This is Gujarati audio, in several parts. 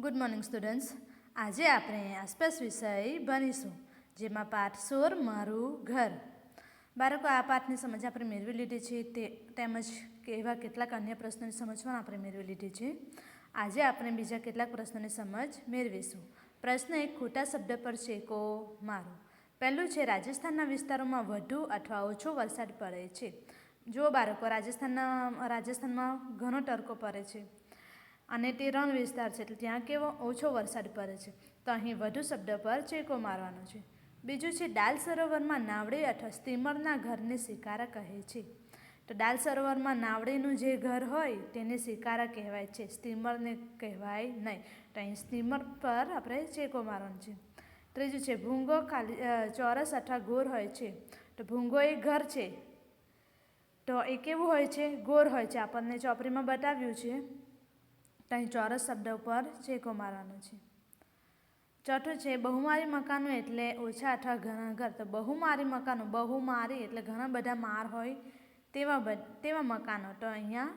ગુડ મોર્નિંગ સ્ટુડન્ટ્સ આજે આપણે આસપાસ વિષય ભણીશું, જેમાં પાઠ સોર મારું ઘર. બાળકો, આ પાઠની સમજ આપણે મેળવી લીધી છે. તે તેમજ એવા કેટલાક અન્ય પ્રશ્નોની સમજ પણ આપણે મેળવી લીધી છે. આજે આપણે બીજા કેટલાક પ્રશ્નોની સમજ મેળવીશું. પ્રશ્ન એક ખોટા શબ્દ પર છે કો મારો. પહેલું છે, રાજસ્થાનના વિસ્તારોમાં વધુ અથવા ઓછો વરસાદ પડે છે. જો બાળકો, રાજસ્થાનના, રાજસ્થાનમાં ઘણો તડકો પડે છે. અને તે રણ વિસ્તાર છે, એટલે ત્યાં કેવો ઓછો વરસાદ પડે છે. તો અહીં વધુ શબ્દ પર ચેકો મારવાનો છે. બીજું છે, ડાલ સરોવરમાં નાવડી અથવા સ્ટીમરના ઘરને શિકારા કહે છે. તો ડાલ સરોવરમાં નાવડીનું જે ઘર હોય, તેને શિકારા કહેવાય છે. સ્ટીમરને કહેવાય નહીં. તો અહીં સ્ટીમર પર આપણે ચેકો મારવાનો છે. ત્રીજું છે, ભૂંગો ખાલી ચોરસ અથવા ગોર હોય છે. તો ભૂંગો એ ઘર છે. તો એ કેવું હોય છે? ગોર હોય છે. આપણને ચોપડીમાં બતાવ્યું છે. અહીં ચોરસ શબ્દ ઉપર ચેકો મારવાનો છે. ચોથું છે બહુમારી મકાનો એટલે ઓછા અથવા ઘણા ઘર. તો બહુમારી મકાનો બહુમારી એટલે ઘણા બધા માર હોય તેવા તેવા મકાનો. તો અહીંયા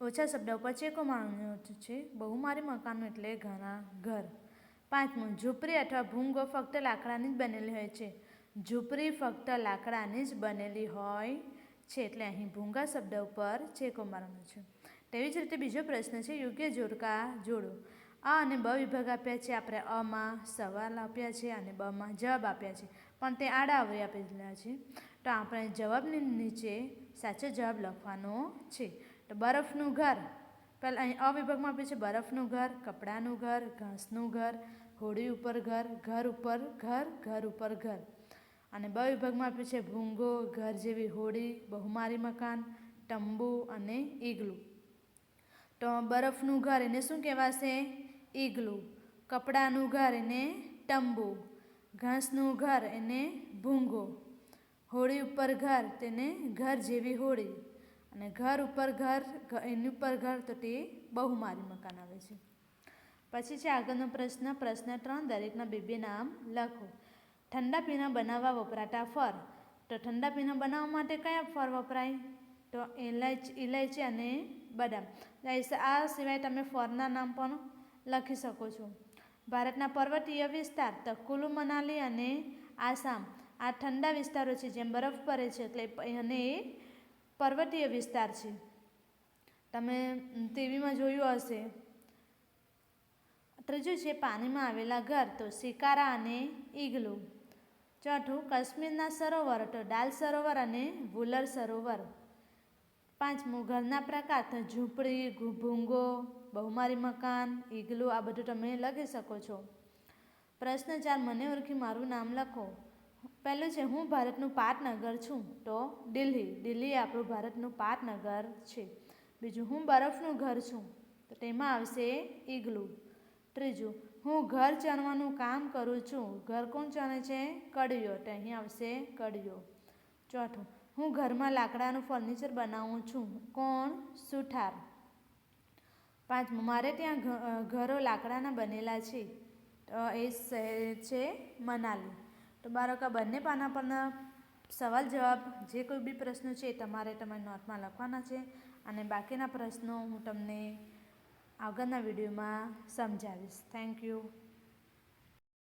ઓછા શબ્દ ઉપર ચેકો મારવાનો છે બહુમારી મકાનો એટલે ઘણા ઘર. પાંચમું, ઝૂંપડી અથવા ભૂંગો ફક્ત લાકડાની જ બનેલી હોય છે. ઝૂંપડી ફક્ત લાકડાની જ બનેલી હોય છે. એટલે અહીં ભૂંગા શબ્દ ઉપર ચેકો મારવાનો છે. તેવી જ રીતે બીજો પ્રશ્ન છે, યોગ્ય જોડકા જોડો. અ અને બ વિભાગ આપ્યા છે, આપણે અમાં સવાલ આપ્યા છે અને બમાં જવાબ આપ્યા છે. પણ તે આડા અવરી આપેલા છે. તો આપણે જવાબની નીચે સાચો જવાબ લખવાનો છે. તો બરફનું ઘર. પહેલાં અહીં અ વિભાગમાં આપ્યું છે, બરફનું ઘર, કપડાનું ઘર, ઘાસનું ઘર, હોડી ઉપર ઘર ઘર ઉપર ઘર ઘર ઉપર ઘર. અને બ વિભાગમાં આપ્યું છે, ભૂંગો, ઘર જેવી હોડી, બહુમારી મકાન, તંબુ અને ઈગલું. તો બરફનું ઘર એને શું કહેવાશે? ઈગલું. કપડાનું ઘર એને ટંબુ. ઘાસનું ઘર એને ભૂંગો. હોળી ઉપર ઘર તેને ઘર જેવી હોળી અને ઘર ઉપર ઘર એની ઉપર ઘર તો તે બહુમારી મકાન આવે છે. પછી છે આગળનો પ્રશ્ન પ્રશ્ન ત્રણ, દરેકના બે નામ લખો. ઠંડા પીણા બનાવવા વપરાતા ફર તો ઠંડા પીણા બનાવવા માટે કયા ફર વપરાય? તો ઇલાયચી ઇલાયચી અને બદામ. આ સિવાય તમે ફળના નામ પણ લખી શકો છો. ભારતના પર્વતીય વિસ્તાર તો કુલુ, મનાલી અને આસામ. આ ઠંડા વિસ્તારો છે જેમ બરફ પડે છે એટલે અને એ પર્વતીય વિસ્તાર છે. તમે ટીવીમાં જોયું હશે. ત્રીજું છે પાણીમાં આવેલા ઘર તો શિકારા અને ઈગલું. ચોથું, કાશ્મીરના સરોવર તો ડાલ સરોવર અને વુલર સરોવર. પાંચમું ઘરના પ્રકાર તો ઝૂંપડી ભૂંગો બહુમારી મકાન, ઈગલું, આ બધું તમે લખી શકો છો. પ્રશ્ન ચાર, મને ઓળખી મારું નામ લખો. પહેલું છે, હું ભારતનું પાટનગર છું. તો દિલ્હી. દિલ્હી આપણું ભારતનું પાટનગર છે. બીજું, હું બરફનું ઘર છું. તો તેમાં આવશે ઈગલું. ત્રીજું, હું ઘર ચણવાનું કામ કરું છું. ઘર કોણ ચણે છે? કડિયો તો અહીં આવશે કડિયો ચોથું હું ઘરમાં લાકડાનું ફર્નિચર બનાવું છું. કોણ? સુથાર. પાંચમું મારે ત્યાં ઘરો લાકડાના બનેલા છે. તો એ છે મનાલી. તો બાળકો બંને પાના પરના સવાલ જવાબ, જે કોઈ બી પ્રશ્નો છે એ તમારે તમારી નોટમાં લખવાના છે. અને બાકીના પ્રશ્નો હું તમને આગળના વિડીયોમાં સમજાવીશ. Thank you